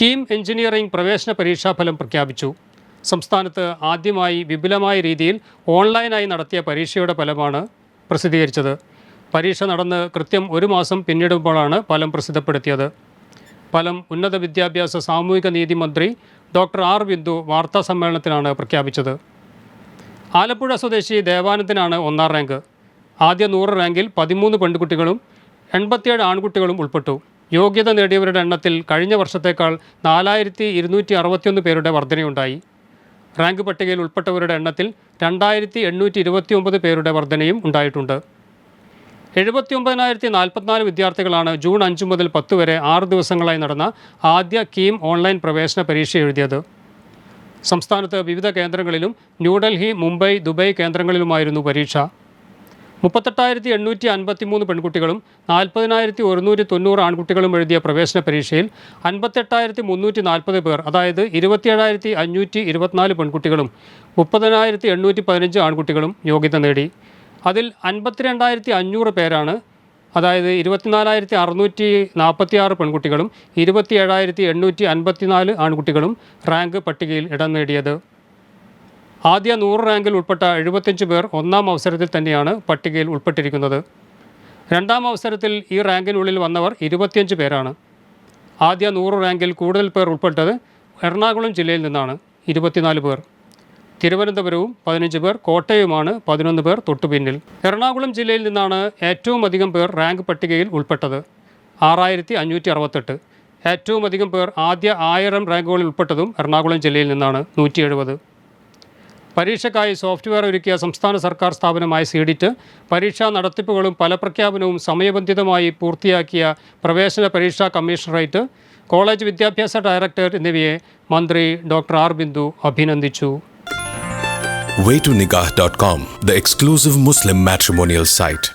KEAM engineering പ്രവേശന പരീക്ഷാഫലം പ്രഖ്യാപിച്ചു. സംസ്ഥാനത്ത് ആദ്യമായി വിപുലമായ രീതിയിൽ ഓൺലൈനായി നടത്തിയ പരീക്ഷയുടെ ഫലമാണ് പ്രസിദ്ധീകരിച്ചത്. പരീക്ഷ നടന്ന് കൃത്യം ഒരു മാസം പിന്നിടുമ്പോഴാണ് ഫലം പ്രസിദ്ധപ്പെടുത്തിയത്. ഫലം ഉന്നത വിദ്യാഭ്യാസ സാമൂഹിക നീതി മന്ത്രി ഡോക്ടർ ആർ. ബിന്ദു വാർത്താ സമ്മേളനത്തിലാണ് പ്രഖ്യാപിച്ചത്. ആലപ്പുഴ സ്വദേശി ദേവാനന്ദനാണ് ഒന്നാം റാങ്ക്. ആദ്യ നൂറ് റാങ്കിൽ പതിമൂന്ന് പെൺകുട്ടികളും എൺപത്തിയേഴ് ആൺകുട്ടികളും ഉൾപ്പെട്ടു. യോഗ്യത നേടിയവരുടെ എണ്ണത്തിൽ കഴിഞ്ഞ വർഷത്തേക്കാൾ നാലായിരത്തി ഇരുന്നൂറ്റി അറുപത്തിയൊന്ന് പേരുടെ വർധനയുണ്ടായി. റാങ്ക് പട്ടികയിൽ ഉൾപ്പെട്ടവരുടെ എണ്ണത്തിൽ രണ്ടായിരത്തി എണ്ണൂറ്റി ഇരുപത്തി ഒമ്പത് പേരുടെ വർധനയും ഉണ്ടായിട്ടുണ്ട്. എഴുപത്തി ഒമ്പതിനായിരത്തി നാൽപ്പത്തിനാല് വിദ്യാർത്ഥികളാണ് ജൂൺ അഞ്ച് മുതൽ പത്ത് വരെ ആറ് ദിവസങ്ങളായി നടന്ന ആദ്യ കീം ഓൺലൈൻ പ്രവേശന പരീക്ഷ എഴുതിയത്. സംസ്ഥാനത്ത് വിവിധ കേന്ദ്രങ്ങളിലും ന്യൂഡൽഹി മുംബൈ ദുബൈ കേന്ദ്രങ്ങളിലുമായിരുന്നു പരീക്ഷ. മുപ്പത്തെട്ടായിരത്തി എണ്ണൂറ്റി അൻപത്തി മൂന്ന് പെൺകുട്ടികളും നാൽപ്പതിനായിരത്തി ഒരുന്നൂറ്റി തൊണ്ണൂറ് ആൺകുട്ടികളും എഴുതിയ പ്രവേശന പരീക്ഷയിൽ അൻപത്തെട്ടായിരത്തി മുന്നൂറ്റി നാൽപ്പത് പേർ അതായത് ഇരുപത്തിയേഴായിരത്തി അഞ്ഞൂറ്റി ഇരുപത്തിനാല് പെൺകുട്ടികളും മുപ്പതിനായിരത്തി എണ്ണൂറ്റി പതിനഞ്ച് ആൺകുട്ടികളും യോഗ്യത നേടി. അതിൽ അൻപത്തിരണ്ടായിരത്തി അഞ്ഞൂറ് പേരാണ് അതായത് ഇരുപത്തിനാലായിരത്തി അറുന്നൂറ്റി നാൽപ്പത്തി ആറ് പെൺകുട്ടികളും ഇരുപത്തി ഏഴായിരത്തി എണ്ണൂറ്റി അൻപത്തിനാല് ആൺകുട്ടികളും റാങ്ക് പട്ടികയിൽ ഇടം നേടിയത്. ആദ്യ നൂറ് റാങ്കിൽ ഉൾപ്പെട്ട എഴുപത്തഞ്ച് പേർ ഒന്നാം അവസരത്തിൽ തന്നെയാണ് പട്ടികയിൽ ഉൾപ്പെട്ടിരിക്കുന്നത്. രണ്ടാം അവസരത്തിൽ ഈ റാങ്കിനുള്ളിൽ വന്നവർ ഇരുപത്തിയഞ്ച് പേരാണ്. ആദ്യ നൂറ് റാങ്കിൽ കൂടുതൽ പേർ ഉൾപ്പെട്ടത് എറണാകുളം ജില്ലയിൽ നിന്നാണ് ഇരുപത്തിനാല് പേർ. തിരുവനന്തപുരവും പതിനഞ്ച് പേർ കോട്ടയവുമാണ് പതിനൊന്ന് പേർ തൊട്ടുപിന്നിൽ എറണാകുളം ജില്ലയിൽ നിന്നാണ് ഏറ്റവും അധികം പേർ റാങ്ക് പട്ടികയിൽ ഉൾപ്പെട്ടത് ആറായിരത്തി അഞ്ഞൂറ്റി അറുപത്തെട്ട്. ഏറ്റവും അധികം പേർ ആദ്യ ആയിരം റാങ്കുകളിൽ ഉൾപ്പെട്ടതും എറണാകുളം ജില്ലയിൽ നിന്നാണ് നൂറ്റി എഴുപത്. പരീക്ഷയ്ക്കായി സോഫ്റ്റ്വെയർ ഒരുക്കിയ സംസ്ഥാന സർക്കാർ സ്ഥാപനമായ സീഡിറ്റ് പരീക്ഷാ നടത്തിപ്പുകളും ഫലപ്രഖ്യാപനവും സമയബന്ധിതമായി പൂർത്തിയാക്കിയ പ്രവേശന പരീക്ഷാ കമ്മീഷണറേറ്റ് കോളേജ് വിദ്യാഭ്യാസ ഡയറക്ടർ എന്നിവയെ മന്ത്രി ഡോക്ടർ ആർ ബിന്ദു അഭിനന്ദിച്ചു waytonikah.com, the exclusive Muslim matrimonial site.